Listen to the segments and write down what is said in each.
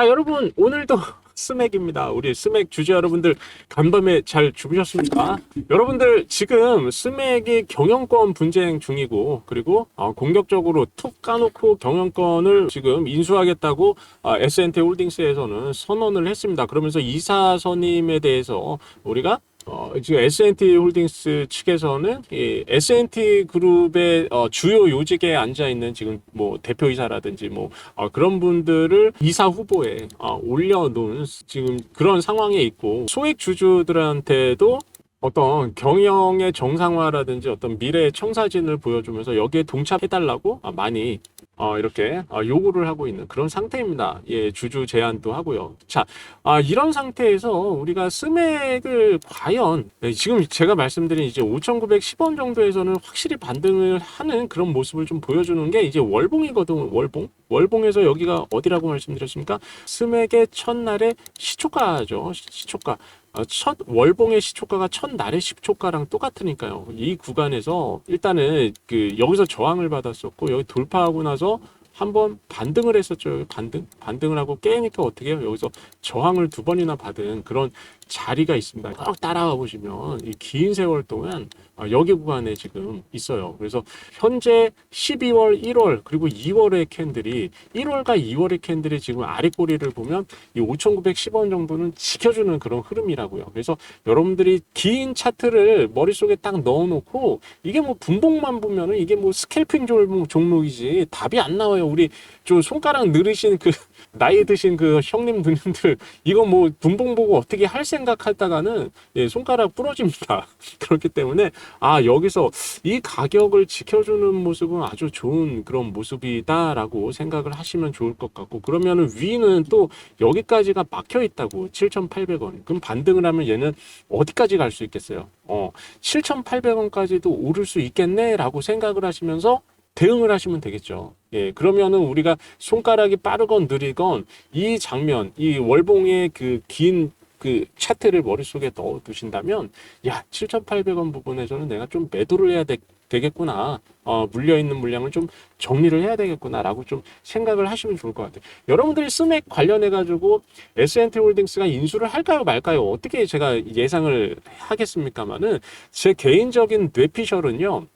자, 여러분, 오늘도 스맥입니다. 우리 스맥 주주 여러분들 간밤에 잘 주무셨습니까? 여러분들 지금 스맥이 경영권 분쟁 중이고 그리고 어, 공격적으로 툭 까놓고 경영권을 지금 인수하겠다고 어, S&T 홀딩스에서는 선언을 했습니다. 그러면서 이사 선임에 대해서 우리가 어, 지금 S&T 홀딩스 측에서는 이 S&T 그룹의 어, 주요 요직에 앉아 있는 지금 뭐 대표이사라든지 뭐 어, 그런 분들을 이사 후보에 어, 올려놓은 지금 그런 상황에 있고 소액 주주들한테도 어떤 경영의 정상화라든지 어떤 미래의 청사진을 보여주면서 여기에 동참해달라고 아, 많이 어, 이렇게 어, 요구를 하고 있는 그런 상태입니다. 예, 주주 제안도 하고요. 자, 아, 이런 상태에서 우리가 스맥을 과연 네, 지금 제가 말씀드린 이제 5,910원 정도에서는 확실히 반등을 하는 그런 모습을 좀 보여주는 게 이제 월봉이거든. 월봉. 월봉에서 여기가 어디라고 말씀드렸습니까? 스맥의 첫날의 시초가죠. 시- 시초가. 어, 첫 월봉의 시초가가 첫 날의 시초가랑 똑같으니까요. 이 구간에서 일단은 그 여기서 저항을 받았었고 여기 돌파하고 나서 한번 반등을 했었죠. 반등 반등을 하고 깨니까 어떻게 해요? 여기서 저항을 두 번이나 받은 그런 자리가 있습니다. 쭉 따라가 보시면 이 긴 세월 동안 어, 여기 구간에 지금 있어요. 그래서 현재 12월, 1월 그리고 2월의 캔들이 1월과 2월의 캔들이 지금 아래 꼬리를 보면 이 5,910원 정도는 지켜주는 그런 흐름이라고요. 그래서 여러분들이 긴 차트를 머릿속에 딱 넣어놓고 이게 뭐 분봉만 보면은 이게 뭐 스캘핑 종목- 종목이지 답이 안 나와요. 우리 좀 손가락 느리신 그 나이 드신 그 형님 누님들 이거 뭐 분봉 보고 어떻게 할 생각하다가는 예, 손가락 부러집니다. 그렇기 때문에 아 여기서 이 가격을 지켜주는 모습은 아주 좋은 그런 모습이다라고 생각을 하시면 좋을 것 같고 그러면은 위는 또 여기까지가 막혀 있다고 7,800원. 그럼 반등을 하면 얘는 어디까지 갈 수 있겠어요? 어 7,800원까지도 오를 수 있겠네라고 생각을 하시면서 대응을 하시면 되겠죠. 예, 그러면은 우리가 손가락이 빠르건 느리건 이 장면, 이 월봉의 그긴그 차트를 머릿속에 넣어 두신다면, 야, 7,800원 부분에서는 내가 좀 매도를 해야 되, 겠구나 어, 물려있는 물량을 좀 정리를 해야 되겠구나라고 좀 생각을 하시면 좋을 것 같아요. 여러분들이 스맥 관련해가지고 S&T 홀딩스가 인수를 할까요 말까요? 어떻게 제가 예상을 하겠습니까마는 제 개인적인 뇌피셜은요.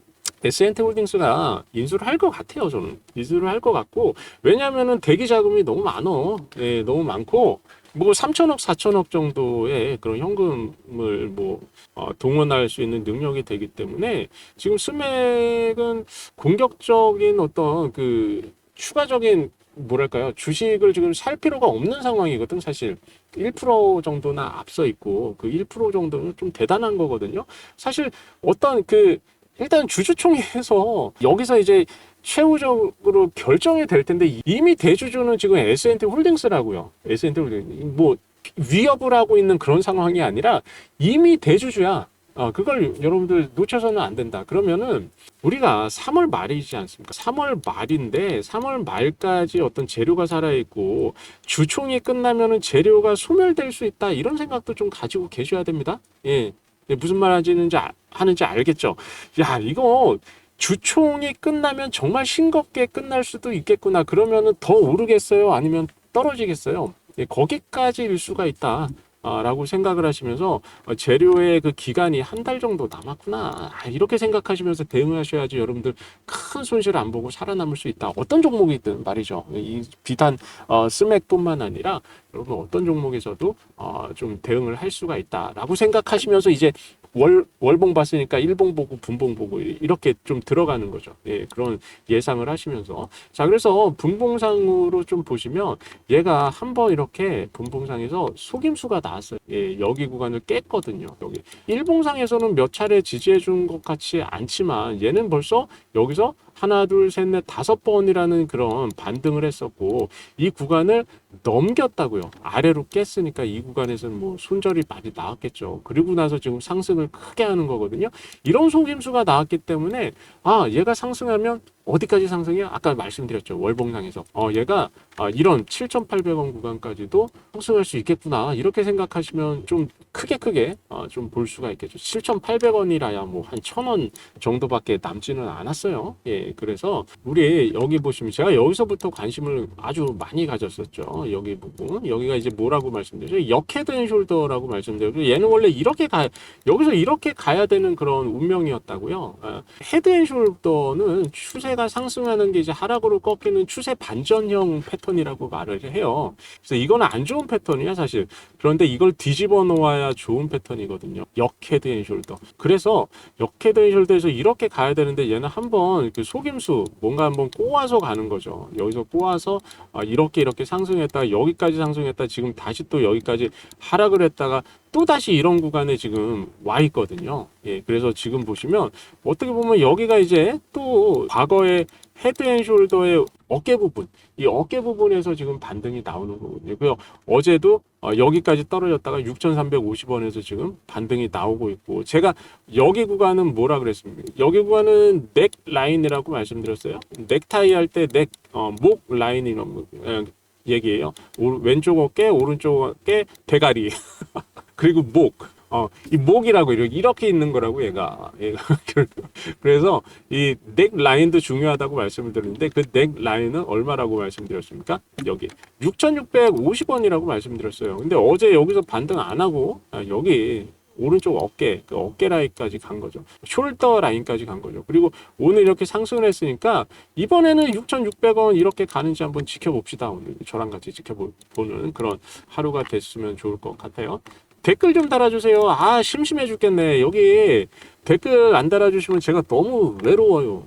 S&T 홀딩스가 인수를 할 것 같아요, 저는. 인수를 할 것 같고, 왜냐면은 대기 자금이 너무 많어. 예, 너무 많고, 뭐 3천억, 4천억 정도의 그런 현금을 뭐, 어, 동원할 수 있는 능력이 되기 때문에 지금 스맥은 공격적인 어떤 그 추가적인 뭐랄까요 주식을 지금 살 필요가 없는 상황이거든 사실 1% 정도나 앞서 있고 그 1% 정도는 좀 대단한 거거든요 사실 어떤 그 일단 주주총회에서 여기서 이제 최후적으로 결정이 될 텐데 이미 대주주는 지금 S&T 홀딩스라고요. S&T 홀딩스 뭐 위협을 하고 있는 그런 상황이 아니라 이미 대주주야. 어, 그걸 여러분들 놓쳐서는 안 된다. 그러면은 우리가 3월 말이지 않습니까? 3월 말인데 3월 말까지 어떤 재료가 살아있고 주총이 끝나면은 재료가 소멸될 수 있다. 이런 생각도 좀 가지고 계셔야 됩니다. 예. 예, 무슨 말 하는지, 아- 하는지 알겠죠? 야, 이거 주총이 끝나면 정말 싱겁게 끝날 수도 있겠구나. 그러면은 더 오르겠어요? 아니면 떨어지겠어요? 예, 거기까지일 수가 있다. 아, 라고 생각을 하시면서 어, 재료의 그 기간이 한 달 정도 남았구나. 아, 이렇게 생각하시면서 대응하셔야지 여러분들 큰 손실 안 보고 살아남을 수 있다. 어떤 종목이든 말이죠. 이 비단 어, 스맥뿐만 아니라 여러분 어떤 종목에서도 어, 좀 대응을 할 수가 있다라고 생각하시면서 이제 월, 월봉 봤으니까 일봉 보고 분봉 보고 이렇게 좀 들어가는 거죠. 예, 그런 예상을 하시면서. 자, 그래서 분봉상으로 좀 보시면 얘가 한 번 이렇게 분봉상에서 속임수가 나왔어요. 예, 여기 구간을 깼거든요. 여기. 일봉상에서는 몇 차례 지지해 준 것 같지 않지만 얘는 벌써 여기서 하나, 둘, 셋, 넷, 다섯 번이라는 그런 반등을 했었고 이 구간을 넘겼다고요. 아래로 깼으니까 이 구간에서는 뭐 손절이 많이 나왔겠죠. 그리고 나서 지금 상승을 크게 하는 거거든요. 이런 속임수가 나왔기 때문에 아 얘가 상승하면 어디까지 상승해요? 아까 말씀드렸죠. 월봉상에서. 어, 얘가 아, 이런 7,800원 구간까지도 상승할 수 있겠구나. 이렇게 생각하시면 좀 크게 크게 어, 좀볼 수가 있겠죠. 7,800원이라야 뭐 한 1,000원 정도밖에 남지는 않았어요. 예, 그래서 우리 여기 보시면 제가 여기서부터 관심을 아주 많이 가졌었죠. 여기 부분. 여기가 이제 뭐라고 말씀드리죠? 역헤드앤숄더라고 말씀드렸고 얘는 원래 이렇게 가 여기서 이렇게 가야 되는 그런 운명이었다고요. 아, 헤드앤숄더는 추세 가 상승하는 게 이제 하락으로 꺾이는 추세 반전형 패턴이라고 말을 해요. 그래서 이거는 안 좋은 패턴이야 사실. 그런데 이걸 뒤집어 놓아야 좋은 패턴이거든요. 역헤드 앤 숄더. 그래서 역헤드 앤 숄더에서 이렇게 가야 되는데 얘는 한번 그 속임수 뭔가 한번 꼬아서 가는 거죠. 여기서 꼬아서 아, 이렇게 이렇게 상승했다가 여기까지 상승했다 지금 다시 또 여기까지 하락을 했다가 또 다시 이런 구간에 지금 와 있거든요. 예, 그래서 지금 보시면 어떻게 보면 여기가 이제 또 과거에 헤드 앤 숄더의 어깨 부분, 이 어깨 부분에서 지금 반등이 나오는 거거든요. 그 어제도 어, 여기까지 떨어졌다가 6,350원에서 지금 반등이 나오고 있고 제가 여기 구간은 뭐라 그랬습니까? 여기 구간은 넥 라인이라고 말씀드렸어요. 넥타이 할 때 넥 어, 목 라인이라는 어, 얘기예요. 오- 왼쪽 어깨, 오른쪽 어깨, 대가리. 그리고 목. 어, 이 목이라고 이렇게, 이렇게 있는 거라고 얘가. 얘가. 그래서 이 넥 라인도 중요하다고 말씀을 드렸는데 그 넥 라인은 얼마라고 말씀드렸습니까? 여기 6,650원이라고 말씀드렸어요. 근데 어제 여기서 반등 안 하고 아, 여기 오른쪽 어깨, 그 어깨 라인까지 간 거죠. 숄더 라인까지 간 거죠. 그리고 오늘 이렇게 상승을 했으니까 이번에는 6,600원 이렇게 가는지 한번 지켜봅시다. 오늘 저랑 같이 지켜보는 그런 하루가 됐으면 좋을 것 같아요. 댓글 좀 달아주세요. 아, 심심해 죽겠네. 여기 댓글 안 달아주시면 제가 너무 외로워요.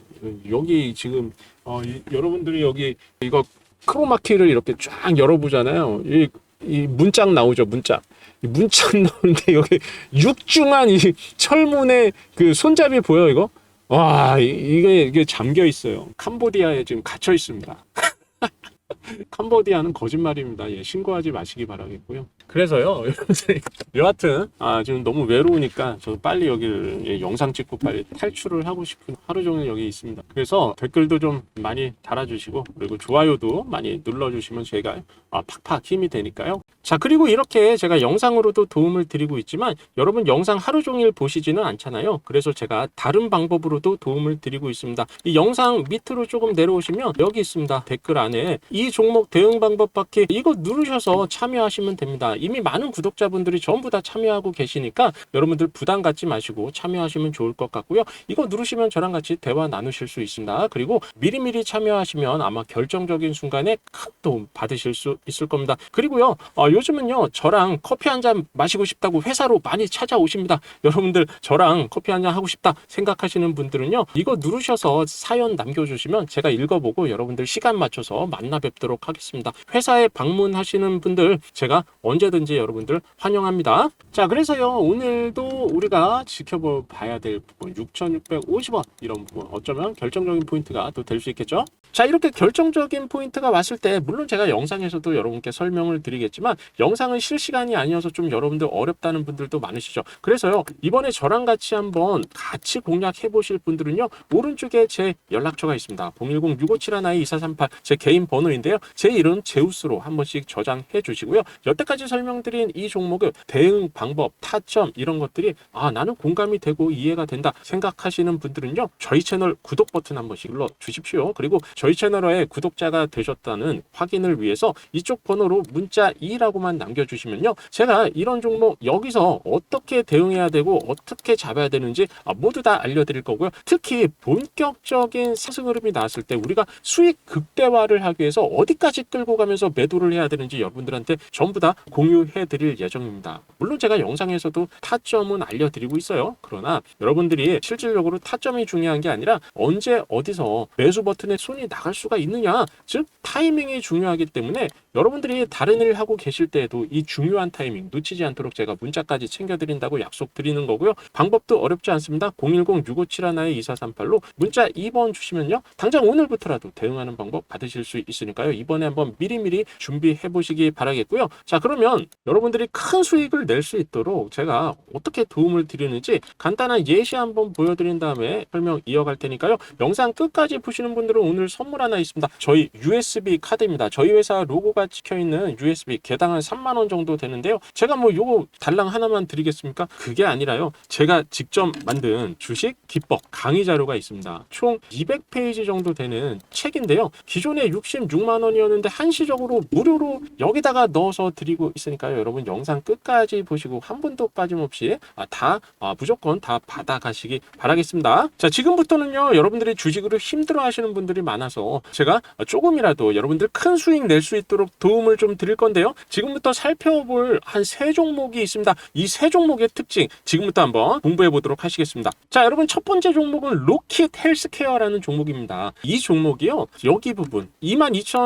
여기 지금, 어, 이- 여러분들이 여기 이거 크로마키를 이렇게 쫙 열어보잖아요. 이, 이 문짝 나오죠, 문짝. 이 문짝 나오는데 여기 육중한 이 철문의 그 손잡이 보여, 이거? 와, 이- 이게, 이게 잠겨 있어요. 캄보디아에 지금 갇혀 있습니다. 캄보디아는 거짓말입니다. 예, 신고하지 마시기 바라겠고요. 그래서요, 여하튼, 아, 지금 너무 외로우니까 저도 빨리 여기를 예, 영상 찍고 빨리 탈출을 하고 싶은 하루 종일 여기 있습니다. 그래서 댓글도 좀 많이 달아주시고, 그리고 좋아요도 많이 눌러주시면 제가 아, 팍팍 힘이 되니까요. 자, 그리고 이렇게 제가 영상으로도 도움을 드리고 있지만, 여러분 영상 하루 종일 보시지는 않잖아요. 그래서 제가 다른 방법으로도 도움을 드리고 있습니다. 이 영상 밑으로 조금 내려오시면 여기 있습니다. 댓글 안에 이 종목 대응 방법 받기 이거 누르셔서 참여하시면 됩니다. 이미 많은 구독자분들이 전부 다 참여하고 계시니까 여러분들 부담 갖지 마시고 참여하시면 좋을 것 같고요. 이거 누르시면 저랑 같이 대화 나누실 수 있습니다. 그리고 미리미리 참여하시면 아마 결정적인 순간에 큰 도움 받으실 수 있을 겁니다. 그리고요, 어, 요즘은요, 저랑 커피 한 잔 마시고 싶다고 회사로 많이 찾아오십니다. 여러분들 저랑 커피 한 잔 하고 싶다 생각하시는 분들은요, 이거 누르셔서 사연 남겨주시면 제가 읽어보고 여러분들 시간 맞춰서 만나 뵙도록 하겠습니다. 회사에 방문하시는 분들 제가 언제든지 여러분들 환영합니다. 자, 그래서요, 오늘도 우리가 지켜봐야 될 부분 6,650원 이런 부분 어쩌면 결정적인 포인트가 또 될 수 있겠죠? 자, 이렇게 결정적인 포인트가 왔을 때 물론 제가 영상에서도 여러분께 설명을 드리겠지만 영상은 실시간이 아니어서 좀 여러분들 어렵다는 분들도 많으시죠. 그래서요, 이번에 저랑 같이 한번 같이 공략해 보실 분들은요, 오른쪽에 제 연락처가 있습니다. 010-657-12-2438 제 개인 번호인데요. 제 이름 제우스로 한 번씩 저장해 주시고요. 여태까지 설명드린 이 종목의 대응 방법, 타점 이런 것들이 아, 나는 공감이 되고 이해가 된다 생각하시는 분들은요. 저희 채널 구독 버튼 한 번씩 눌러 주십시오. 그리고 저희 채널에 구독자가 되셨다는 확인을 위해서 이쪽 번호로 문자 2라고만 남겨주시면요. 제가 이런 종목 여기서 어떻게 대응해야 되고 어떻게 잡아야 되는지 아, 모두 다 알려드릴 거고요. 특히 본격적인 상승 흐름이 나왔을 때 우리가 수익 극대화를 하기 위해서 어디까지 끌고 가면서 매도를 해야 되는지 여러분들한테 전부 다 공유해 드릴 예정입니다. 물론 제가 영상에서도 타점은 알려드리고 있어요. 그러나 여러분들이 실질적으로 타점이 중요한 게 아니라 언제 어디서 매수 버튼에 손이 나갈 수가 있느냐 즉 타이밍이 중요하기 때문에 여러분들이 다른 일 하고 계실 때에도 이 중요한 타이밍 놓치지 않도록 제가 문자까지 챙겨드린다고 약속드리는 거고요. 방법도 어렵지 않습니다. 010-6571-2438로 문자 2번 주시면요. 당장 오늘부터라도 대응하는 방법 받으실 수 있으니까요. 있으니까요. 이번에 한번 미리미리 준비해 보시기 바라겠고요. 자, 그러면 여러분들이 큰 수익을 낼 수 있도록 제가 어떻게 도움을 드리는지 간단한 예시 한번 보여드린 다음에 설명 이어갈 테니까요. 영상 끝까지 보시는 분들은 오늘 선물 하나 있습니다. 저희 USB 카드입니다. 저희 회사 로고가 찍혀 있는 USB 개당 한 3만 원 정도 되는데요. 제가 뭐 요거 달랑 하나만 드리겠습니까? 그게 아니라요. 제가 직접 만든 주식 기법 강의 자료가 있습니다. 총 200페이지 정도 되는 책인데요. 기존에 66만 원이었는데 한시적으로 무료로 여기다가 넣어서 드리고 있으니까요. 여러분 영상 끝까지 보시고 한 분도 빠짐없이 아, 다 아, 무조건 다 받아가시기 바라겠습니다. 자, 지금부터는요. 여러분들이 주식으로 힘들어 하시는 분들이 많아서 제가 조금이라도 여러분들 큰 수익 낼 수 있도록 도움을 좀 드릴 건데요. 지금부터 살펴볼 한 세 종목이 있습니다. 이 세 종목의 특징 지금부터 한번 공부해 보도록 하시겠습니다. 자, 여러분 첫 번째 종목은 로킷 헬스케어라는 종목입니다. 이 종목이요. 여기 부분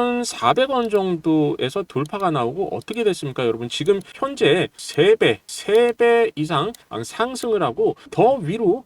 22,400원 정도에서 돌파가 나오고 어떻게 됐습니까, 여러분? 지금 현재 3배, 3배 이상 상승을 하고 더 위로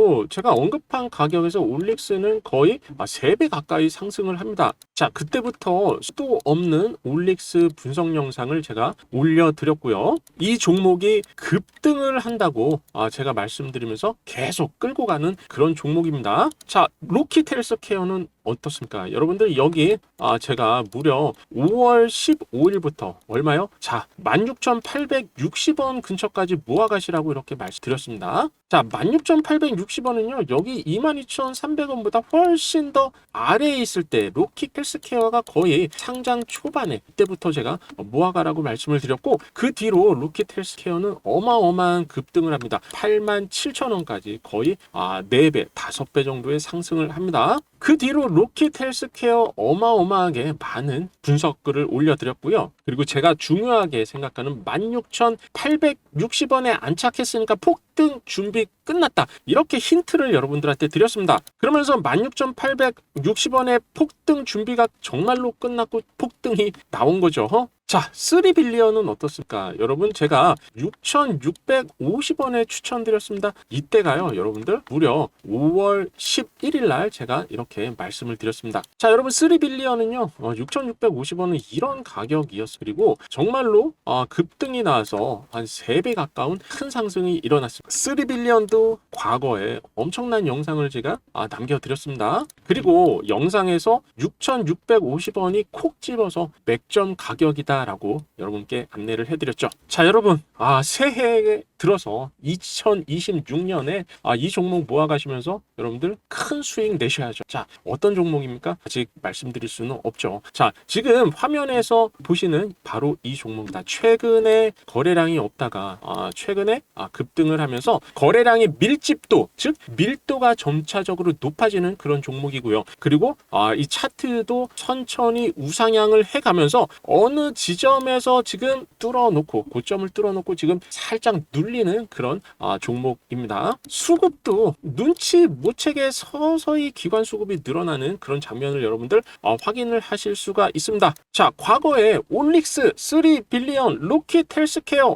제가 언급한 가격에서 올릭스는 거의 3배 가까이 상승을 합니다. 자, 그때부터 수도 없는 올릭스 분석 영상을 제가 올려드렸고요. 이 종목이 급등을 한다고 아, 제가 말씀드리면서 계속 끌고 가는 그런 종목입니다. 자, 로키트 헬스케어는 어떻습니까? 여러분들 여기 아, 제가 무려 5월 15일부터 얼마요? 자, 16,860원 근처까지 모아가시라고 이렇게 말씀드렸습니다. 자, 16,860원은요. 여기 22,300원보다 훨씬 더 아래에 있을 때 로키 헬스케어가 거의 상장 초반에 그때부터 제가 모아가라고 말씀을 드렸고 그 뒤로 로키 헬스케어는 어마어마한 급등을 합니다. 87,000원까지 거의 아, 4배, 5배 정도의 상승을 합니다. 그 뒤로 로켓 헬스케어 어마어마하게 많은 분석글을 올려드렸고요. 그리고 제가 중요하게 생각하는 16,860원에 안착했으니까 폭 등 준비 끝났다. 이렇게 힌트를 여러분들한테 드렸습니다. 그러면서 16,860원의 폭등 준비가 정말로 끝났고 폭등이 나온 거죠. 자, 3빌리언은 어떻습니까? 여러분, 제가 6,650원에 추천드렸습니다. 이때가요, 여러분들, 무려 5월 11일 날 제가 이렇게 말씀을 드렸습니다. 자, 여러분, 3빌리언은요, 어, 6,650원은 이런 가격이었어요. 그리고 정말로 어, 급등이 나와서 한 3배 가까운 큰 상승이 일어났습니다. 3빌리언도 과거에 엄청난 영상을 제가 아, 남겨드렸습니다. 그리고 영상에서 6,650원이 콕 집어서 맥점 가격이다. 라고 여러분께 안내를 해드렸죠. 자, 여러분, 아, 새해에 들어서 2026년에 아, 이 종목 모아가시면서 여러분들 큰 수익 내셔야죠. 자, 어떤 종목입니까? 아직 말씀드릴 수는 없죠. 자, 지금 화면에서 보시는 바로 이 종목입니다. 최근에 거래량이 없다가 아, 최근에 아, 급등을 하면서 거래량의 밀집도, 즉 밀도가 점차적으로 높아지는 그런 종목이고요. 그리고 아, 이 차트도 천천히 우상향을 해가면서 어느 지점에서 지금 뚫어놓고 고점을 뚫어놓고 지금 살짝 눌 리는 그런 아, 종목입니다. 수급도 눈치 못 채게 서서히 기관 수급이 늘어나는 그런 장면을 여러분들 어, 확인을 하실 수가 있습니다. 자, 과거에 올릭스, 3빌리언, 로킷 헬스케어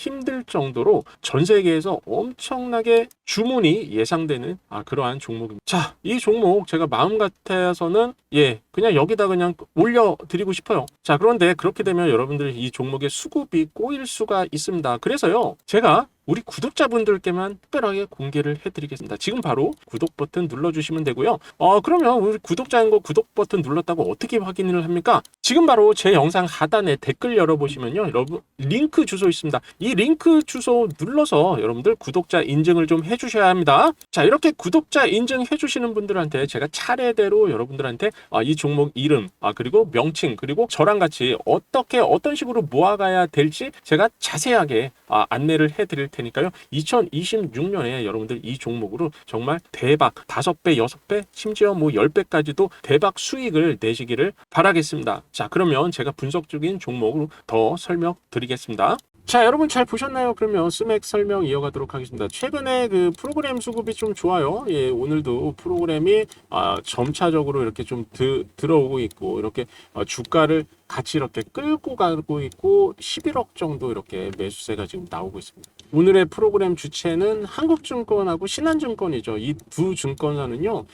힘들 정도로 전 세계에서 엄청나게 주문이 예상되는 아, 그러한 종목입니다. 자, 이 종목 제가 마음 같아서는 예, 그냥 여기다 그냥 올려드리고 싶어요. 자, 그런데 그렇게 되면 여러분들 이 종목의 수급이 꼬일 수가 있습니다. 그래서요, 제가 우리 구독자분들께만 특별하게 공개를 해드리겠습니다. 지금 바로 구독 버튼 눌러주시면 되고요. 어, 그러면 우리 구독자인 거 구독 버튼 눌렀다고 어떻게 확인을 합니까? 지금 바로 제 영상 하단에 댓글 열어보시면요. 여러분, 링크 주소 있습니다. 이 링크 주소 눌러서 여러분들 구독자 인증을 좀 해주셔야 합니다. 자, 이렇게 구독자 인증 해주시는 분들한테 제가 차례대로 여러분들한테 아, 이 종목 이름, 아, 그리고 명칭, 그리고 저랑 같이 어떻게, 어떤 식으로 모아가야 될지 제가 자세하게 아, 안내를 해드릴 테니 까요. 2026년에 여러분들 이 종목으로 정말 대박 5배, 6배, 심지어 뭐 10배까지도 대박 수익을 내시기를 바라겠습니다. 자, 그러면 제가 분석 중인 종목으로 더 설명드리겠습니다. 자, 여러분 잘 보셨나요? 그러면 스맥 설명 이어가도록 하겠습니다. 최근에 그 프로그램 수급이 좀 좋아요. 예, 오늘도 프로그램이 아, 점차적으로 이렇게 좀 드, 들어오고 있고 이렇게 어, 주가를 같이 이렇게 끌고 가고 있고 11억 정도 이렇게 매수세가 지금 나오고 있습니다. 오늘의 프로그램 주체는 한국증권하고 신한증권이죠. 이 두 증권사는요,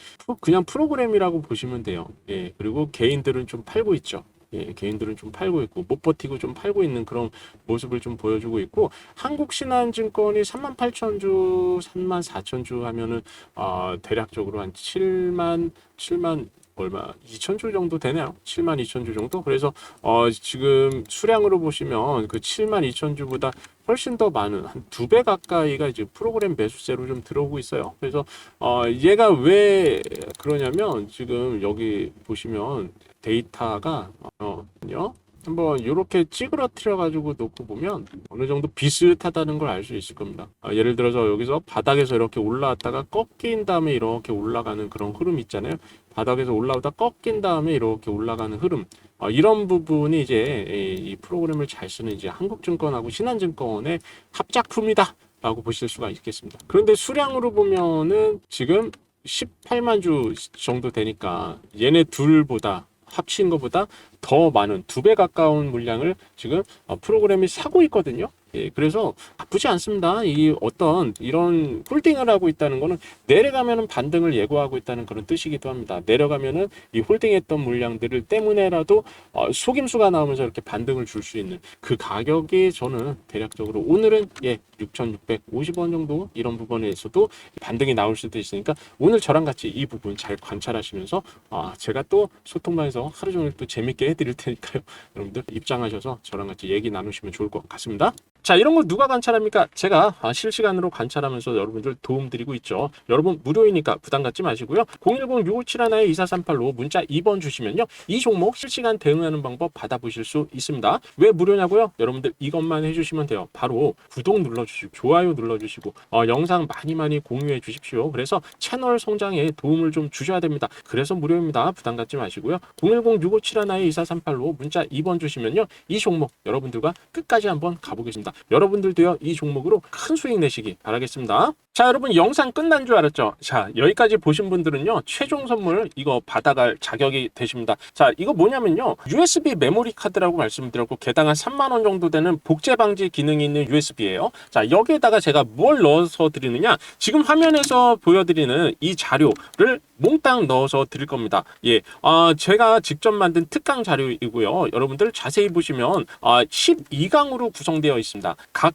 그냥 프로그램이라고 보시면 돼요. 예, 그리고 개인들은 좀 팔고 있죠. 예, 개인들은 좀 팔고 있고 못 버티고 좀 팔고 있는 그런 모습을 좀 보여주고 있고 한국신한증권이 3만 8천 주, 3만 4천 주 하면은 아 대략적으로 한 7만 7만 얼마 2천 주 정도 되네요. 7만 2천 주 정도. 그래서 어 지금 수량으로 보시면 그 7만 2천 주보다 훨씬 더 많은 한 두 배 가까이가 이제 프로그램 매수세로 좀 들어오고 있어요. 그래서 어 얘가 왜 그러냐면 지금 여기 보시면 데이터가 어요 한번 이렇게 찌그러뜨려 가지고 놓고 보면 어느 정도 비슷하다는 걸 알 수 있을 겁니다. 아, 예를 들어서 여기서 바닥에서 이렇게 올라왔다가 꺾인 다음에 이렇게 올라가는 그런 흐름 있잖아요. 바닥에서 올라오다 꺾인 다음에 이렇게 올라가는 흐름. 아, 이런 부분이 이제 이, 이 프로그램을 잘 쓰는 이제 한국증권하고 신한증권의 합작품이다. 라고 보실 수가 있겠습니다. 그런데 수량으로 보면은 지금 18만 주 정도 되니까 얘네 둘보다 합친 것보다 더 많은 두 배 가까운 물량을 지금 어, 프로그램이 사고 있거든요. 예, 그래서 나쁘지 않습니다. 이 어떤 이런 홀딩을 하고 있다는 거는 내려가면은 반등을 예고하고 있다는 그런 뜻이기도 합니다. 내려가면은 이 홀딩했던 물량들을 때문에라도 어, 속임수가 나오면서 이렇게 반등을 줄 수 있는 그 가격이 저는 대략적으로 오늘은 예 6,650원 정도 이런 부분에서도 반등이 나올 수도 있으니까 오늘 저랑 같이 이 부분 잘 관찰하시면서 아 제가 또 소통방에서 하루 종일 또 재밌게 해드릴 테니까요. 여러분들 입장하셔서 저랑 같이 얘기 나누시면 좋을 것 같습니다. 자 이런 거 누가 관찰합니까? 제가 아, 실시간으로 관찰하면서 여러분들 도움 드리고 있죠. 여러분 무료이니까 부담 갖지 마시고요. 010-6571-2438로 문자 2번 주시면요. 이 종목 실시간 대응하는 방법 받아보실 수 있습니다. 왜 무료냐고요? 여러분들 이것만 해주시면 돼요. 바로 구독 눌러 주시고 좋아요 눌러주시고 어, 영상 많이 많이 공유해 주십시오. 그래서 채널 성장에 도움을 좀 주셔야 됩니다. 그래서 무료입니다. 부담 갖지 마시고요. 010-6571-2438로 문자 2번 주시면요. 이 종목 여러분들과 끝까지 한번 가보겠습니다. 여러분들도요 이 종목으로 큰 수익 내시기 바라겠습니다. 자 여러분 영상 끝난 줄 알았죠? 자 여기까지 보신 분들은요 최종 선물 이거 받아갈 자격이 되십니다. 자 이거 뭐냐면요 USB 메모리 카드라고 말씀드렸고 개당 한 3만 원 정도 되는 복제 방지 기능이 있는 USB예요. 자 여기에다가 제가 뭘 넣어서 드리느냐 지금 화면에서 보여드리는 이 자료를 몽땅 넣어서 드릴 겁니다. 예, 아 제가 직접 만든 특강 자료이고요. 여러분들 자세히 보시면 아 12강으로 구성되어 있습니다. 각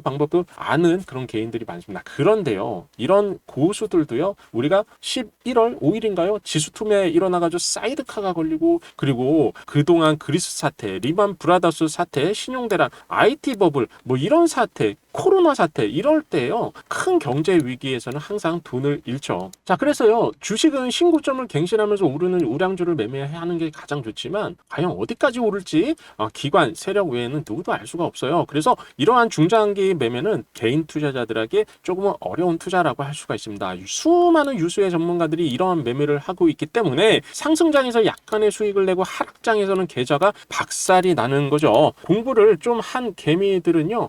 방법도 아는 그런 개인들이 많습니다. 그런데요, 이런 고수들도요, 우리가 11월 5일인가요? 지수 투매 일어나가지고 사이드카가 걸리고 그리고 그동안 그리스 사태, 리만 브라더스 사태, 신용대란, IT 버블 뭐 이런 사태 코로나 사태 이럴 때요 큰 경제 위기에서는 항상 돈을 잃죠. 자 그래서요 주식은 신고점을 갱신하면서 오르는 우량주를 매매하는 게 가장 좋지만 과연 어디까지 오를지 어, 기관 세력 외에는 누구도 알 수가 없어요. 그래서 이러한 중장기 매매는 개인 투자자들에게 조금은 어려운 투자라고 할 수가 있습니다. 수많은 유수의 전문가들이 이러한 매매를 하고 있기 때문에 상승장에서 약간의 수익을 내고 하락장에서는 계좌가 박살이 나는 거죠. 공부를 좀 한 개미들은요.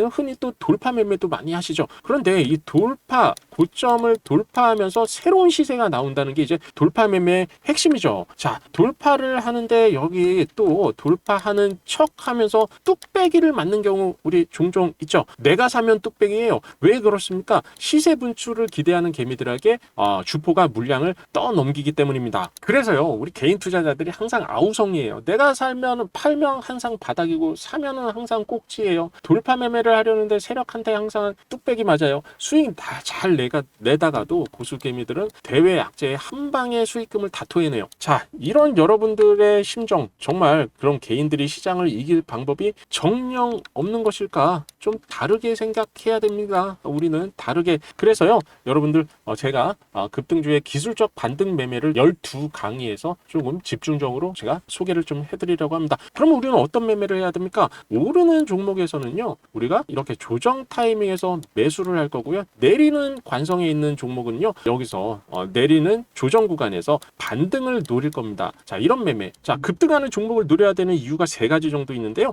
는 흔히 또 돌파 매매도 많이 하시죠. 그런데 이 돌파 고점을 돌파하면서 새로운 시세가 나온다는 게 이제 돌파 매매의 핵심이죠. 자, 돌파를 하는데 여기 또 돌파하는 척 하면서 뚝배기를 맞는 경우 우리 종종 있죠. 내가 사면 뚝배기예요. 왜 그렇습니까? 시세 분출을 기대하는 개미들에게 어, 주포가 물량을 떠넘기기 때문입니다. 그래서요, 우리 개인 투자자들이 항상 아우성이에요. 내가 살면 팔면 항상 바닥이고 사면은 항상 꼭지예요. 돌파 매매를 하려는데 세력한테 항상 뚝배기 맞아요. 수익 다 잘 내가 내다가도 고수개미들은 대외 약재의 한 방에 수익금을 다 토해내요. 자, 이런 여러분들의 심정 정말 그런 개인들이 시장을 이길 방법이 정령 없는 것일까? 좀 다르게 생각해야 됩니다. 우리는 다르게 그래서요, 여러분들 어, 제가 어, 급등주의 기술적 반등 매매를 12강의에서 조금 집중적으로 제가 소개를 좀 해드리려고 합니다. 그러면 우리는 어떤 매매를 해야 됩니까? 오르는 종목에서는요, 우리가 이렇게 조정 타이밍에서 매수를 할 거고요. 내리는 관 성에 있는 종목은요, 여기서 어, 내리는 조정 구간에서 반등을 노릴 겁니다. 자, 이런 매매. 자, 급등하는 종목을 노려야 되는 이유가 세 가지 정도 있는데요.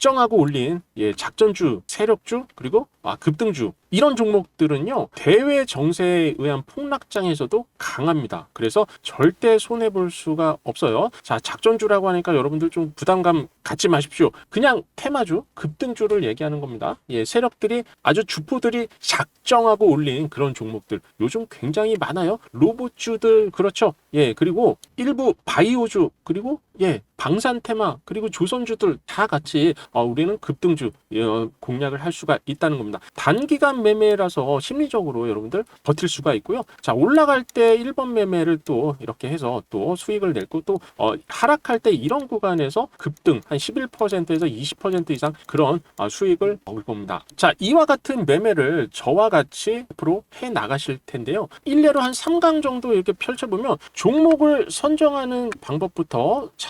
작정하고 올린 예, 작전주, 세력주, 그리고 아, 급등주 이런 종목들은요 대외 정세에 의한 폭락장에서도 강합니다. 그래서 절대 손해 볼 수가 없어요. 자 작전주라고 하니까 여러분들 좀 부담감 갖지 마십시오. 그냥 테마주, 급등주를 얘기하는 겁니다. 예, 세력들이 아주 주포들이 작정하고 올린 그런 종목들 요즘 굉장히 많아요. 로봇주들 그렇죠. 예, 그리고 일부 바이오주 그리고 예, 방산 테마 그리고 조선주들 다 같이 어, 우리는 급등주 예, 어, 공략을 할 수가 있다는 겁니다. 단기간 매매라서 심리적으로 여러분들 버틸 수가 있고요. 자 올라갈 때 1번 매매를 또 이렇게 해서 또 수익을 냈고 또 어, 하락할 때 이런 구간에서 급등 한 11%에서 20% 이상 그런 어, 수익을 얻을 겁니다. 자 이와 같은 매매를 저와 같이 앞으로 해 나가실 텐데요. 일례로 한 3강 정도 이렇게 펼쳐보면 종목을 선정하는 방법부터 차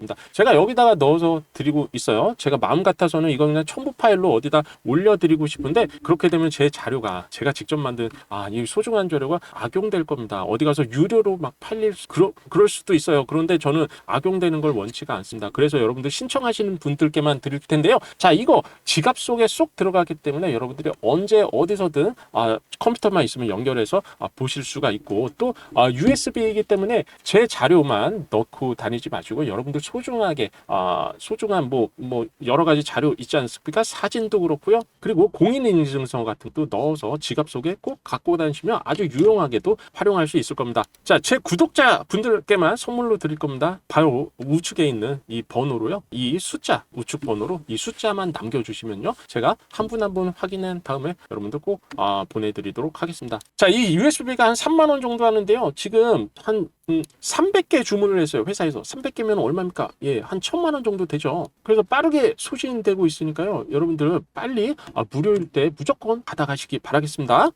십니다. 제가 여기다가 넣어서 드리고 있어요. 제가 마음 같아서는 이거 그냥 첨부 파일로 어디다 올려드리고 싶은데 그렇게 되면 제 자료가 제가 직접 만든 아, 이 소중한 자료가 악용될 겁니다. 어디 가서 유료로 막 팔릴 수, 그러, 그럴 수도 있어요. 그런데 저는 악용되는 걸 원치가 않습니다. 그래서 여러분들 신청하시는 분들께만 드릴 텐데요. 자, 이거 지갑 속에 쏙 들어가기 때문에 여러분들이 언제 어디서든 아, 컴퓨터만 있으면 연결해서 아, 보실 수가 있고 또 아, USB이기 때문에 제 자료만 넣고 다니지 마시고 여러분들 소중하게 아, 소중한 뭐뭐 여러 가지 자료 있지 않습니까? 사진도 그렇고요. 그리고 공인인증서 같은 것도 넣어서 지갑 속에 꼭 갖고 다니시면 아주 유용하게도 활용할 수 있을 겁니다. 자, 제 구독자 분들께만 선물로 드릴 겁니다. 바로 우측에 있는 이 번호로요. 이 숫자 우측 번호로 이 숫자만 남겨주시면요. 제가 한 분 한 분 확인한 다음에 여러분들 꼭 아, 보내드리도록 하겠습니다. 자, 이 USB가 한 3만 원 정도 하는데요. 지금 한 음, 300개 주문을 했어요. 회사에서 300개면 얼마입니까? 예, 한 1000만 원 정도 되죠. 그래서 빠르게 소진되고 있으니까요. 여러분들 빨리 아, 무료일 때 무조건 받아가시기 바라겠습니다.